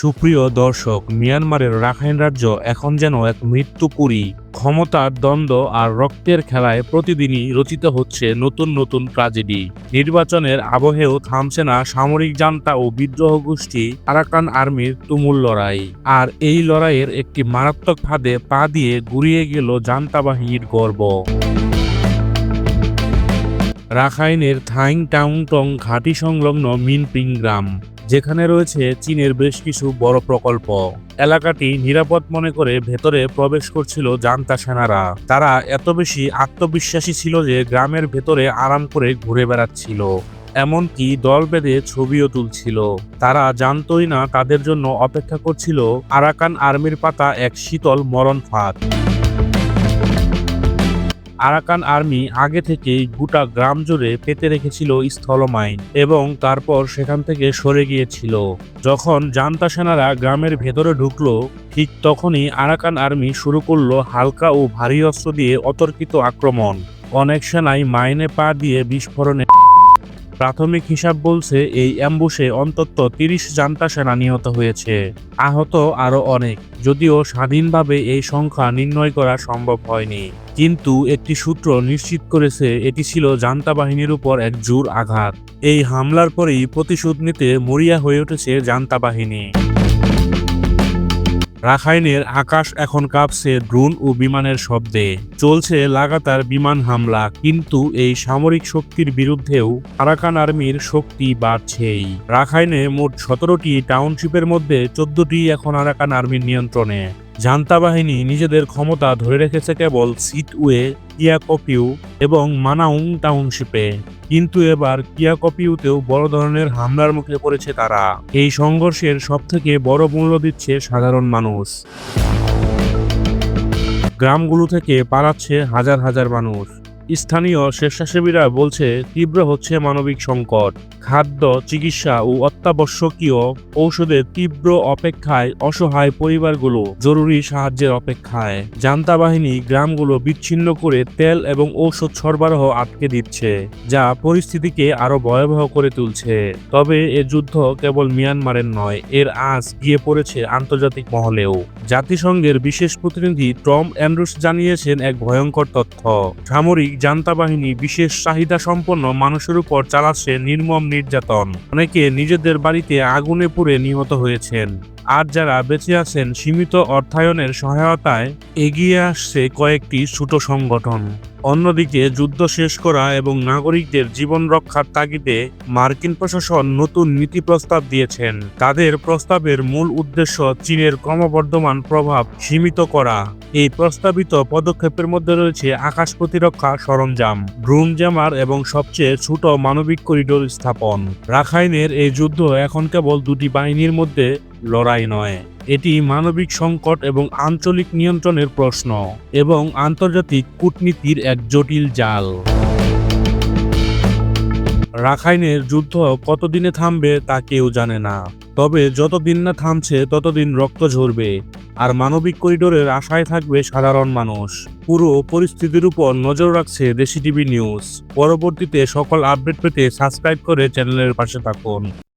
সুপ্রিয় দর্শক, মিয়ানমারের রাখাইন রাজ্য এখন যেন এক মৃত্যুপুরী। ক্ষমতার দ্বন্দ্ব আর রক্তের খেলায় প্রতিদিনই রচিত হচ্ছে নতুন নতুন ট্রাজেডি। নির্বাচনের আবহেও থামছে না সামরিক জান্তা ও বিদ্রোহ গোষ্ঠী আরাকান আর্মির তুমুল লড়াই। আর এই লড়াইয়ের একটি মারাত্মক ফাঁদে পা দিয়ে গুড়িয়ে গেল জান্তা বাহিনীর গর্ব। রাখাইনের থাইং টাউংটং ঘাটি সংলগ্ন মিনপিং গ্রাম। যেখানে রয়েছে চীনের বেশ কিছু বড় প্রকল্প। এলাকাটি নিরাপদ মনে করে ভেতরে প্রবেশ করছিল জান্তা সেনারা। তারা এত বেশি আত্মবিশ্বাসী ছিল যে গ্রামের ভেতরে আরাম করে ঘুরে বেড়াচ্ছিল। এমনকি দল বেঁধে ছবিও তুলছিল। তারা জানতই না তাদের জন্য অপেক্ষা করছিল আরাকান আর্মির পাতা এক শীতল মরণ ফাঁদ। আরাকান আর্মি আগে থেকেই গোটা গ্রাম জুড়ে পেতে রেখেছিল স্থলমাইন এবং তারপর সেখান থেকে সরে গিয়েছিল। যখন জান্তা সেনারা গ্রামের ভেতরে ঢুকলো, ঠিক তখনই আরাকান আর্মি শুরু করল হালকা ও ভারী অস্ত্র দিয়ে অতর্কিত আক্রমণ। অনেক সেনাই মাইনে পা দিয়ে বিস্ফোরণে প্রাথমিক হিসাব বলছে এই অ্যাম্বুসে অন্তত তিরিশ জান্তা সেনা নিহত হয়েছে। আহত আরও অনেক, যদিও স্বাধীনভাবে এই সংখ্যা নির্ণয় করা সম্ভব হয়নি। কিন্তু একটি সূত্র নিশ্চিত করেছে এটি ছিল জান্তা বাহিনীর উপর এক জোর আঘাত। এই হামলার পরেই প্রতিশোধ নিতে মরিয়া হয়ে উঠেছে জান্তা বাহিনী। রাখাইনের আকাশ এখন কাঁপছে ড্রোন ও বিমানের শব্দে। চলছে লাগাতার বিমান হামলা, কিন্তু এই সামরিক শক্তির বিরুদ্ধেও আরাকান আর্মির শক্তি বাড়ছেই। রাখাইনে মোট সতেরোটি টাউনশিপের মধ্যে চোদ্দটি এখন আরাকান আর্মির নিয়ন্ত্রণে। জান্তা বাহিনী নিজেদের ক্ষমতা ধরে রেখেছে কেবল সিটওয়ে কিয়াকপিউ এবং মানাউং টাউনশিপে। কিন্তু এবার কিয়াকপিউতেও বড় ধরনের হামলার মুখে পড়েছে তারা। এই সংঘর্ষের সবথেকে বড় মূল্য দিচ্ছে সাধারণ মানুষ। গ্রামগুলো থেকে পালাচ্ছে হাজার হাজার মানুষ। স্থানীয় স্বেচ্ছাসেবীরা বলছে, তীব্র হচ্ছে মানবিক সংকট। খাদ্য, চিকিৎসা ও অত্যাবশ্যকীয় ঔষধের তীব্র অপেক্ষায় অসহায় পরিবারগুলো জরুরি সাহায্যের অপেক্ষায়। জান্তা বাহিনী গ্রামগুলো বিচ্ছিন্ন করে তেল এবং ঔষধ সরবরাহ আটকে দিচ্ছে, যা পরিস্থিতিকে আরও ভয়াবহ করে তুলছে। তবে এ যুদ্ধ কেবল মিয়ানমারের নয়, এর আজ গিয়ে পড়েছে আন্তর্জাতিক মহলেও। জাতিসংঘের বিশেষ প্রতিনিধি টম অ্যান্ড্রুস জানিয়েছেন এক ভয়ঙ্কর তথ্য। সামরিক জান্তা বাহিনী বিশেষ চাহিদা সম্পন্ন মানুষের উপর চালাচ্ছে নির্মম নির্যাতন। অনেকে নিজেদের বাড়িতে আগুনে পুড়ে নিহত হয়েছেন। আর যারা বেঁচে আছেন সীমিত অর্থায়নের সহায়তায় এগিয়ে আসছে কয়েকটি ছোট সংগঠন। অন্যদিকে যুদ্ধ শেষ করা এবং নাগরিকদের জীবন রক্ষার তাগিদে মার্কিন প্রশাসন নতুন নীতি প্রস্তাব দিয়েছেন। তাদের প্রস্তাবের মূল উদ্দেশ্য চীনের ক্রমবর্ধমান প্রভাব সীমিত করা। এই প্রস্তাবিত পদক্ষেপের মধ্যে রয়েছে আকাশ প্রতিরক্ষা সরঞ্জাম ড্রোন জামার এবং সবচেয়ে ছোট মানবিক করিডোর স্থাপন। রাখাইনের এই যুদ্ধ এখন কেবল দুটি বাহিনীর মধ্যে লড়াই নয়। এটি মানবিক সংকট এবং আঞ্চলিক নিয়ন্ত্রণের প্রশ্ন এবং আন্তর্জাতিক কূটনীতির এক জটিল জাল। রাখাইনের যুদ্ধ কতদিনে থামবে তা কেউ জানে না। তবে যতদিন না থামছে, ততদিন রক্ত ঝরবে আর মানবিক করিডোরের আশায় থাকবে সাধারণ মানুষ। পুরো পরিস্থিতির উপর নজর রাখছে দেশি টিভি নিউজ। পরবর্তীতে সকল আপডেট পেতে সাবস্ক্রাইব করে চ্যানেলের পাশে থাকুন।